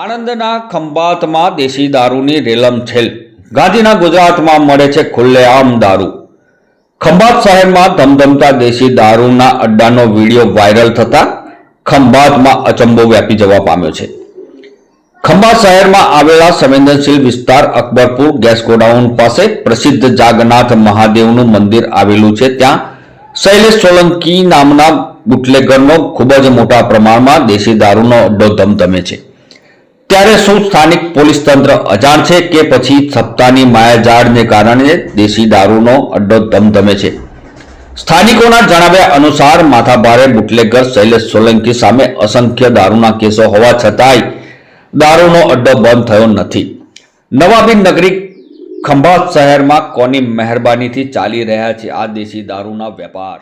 આણંદના ખંભાતમાં દેશી દારૂની રેલમછેલ ગાંધીના ગુજરાતમાં મળે છે ખુલ્લેઆમ દારૂ. ખંભાત શહેરમાં ધમધમતા દેશી દારૂના અડ્ડાનો વીડિયો વાયરલ થતા ખંભાતમાં અચંબો વ્યાપી જવા પામ્યો છે. ખંભાત શહેરમાં આવેલા સંવેદનશીલ વિસ્તાર અકબરપુર ગેસ ગોડાઉન પાસે પ્રસિદ્ધ જાગનાથ મહાદેવનું મંદિર આવેલું છે. ત્યાં શૈલેષ સોલંકી નામના બુટલેગરનો ખૂબ જ મોટા પ્રમાણમાં દેશી દારૂનો અડ્ડો ધમધમે છે. ત્યારે શું સ્થાનિક પોલીસ તંત્ર અજાણ છે કે પછી સપ્તાહની માયાજાળને કારણે દેશી દારૂનો અડ્ડો ધમધમે છે? સ્થાનિકોના જણાવ્યા અનુસાર માથાભારે બુટલેગર શૈલેષ સોલંકી સામે અસંખ્ય દારૂના કેસો હોવા છતાંય દારૂનો અડ્ડો બંધ થયો નથી. નવાબી નગરી ખંભાત શહેરમાં કોની મહેરબાનીથી ચાલી રહ્યા છે આ દેશી દારૂના વેપાર?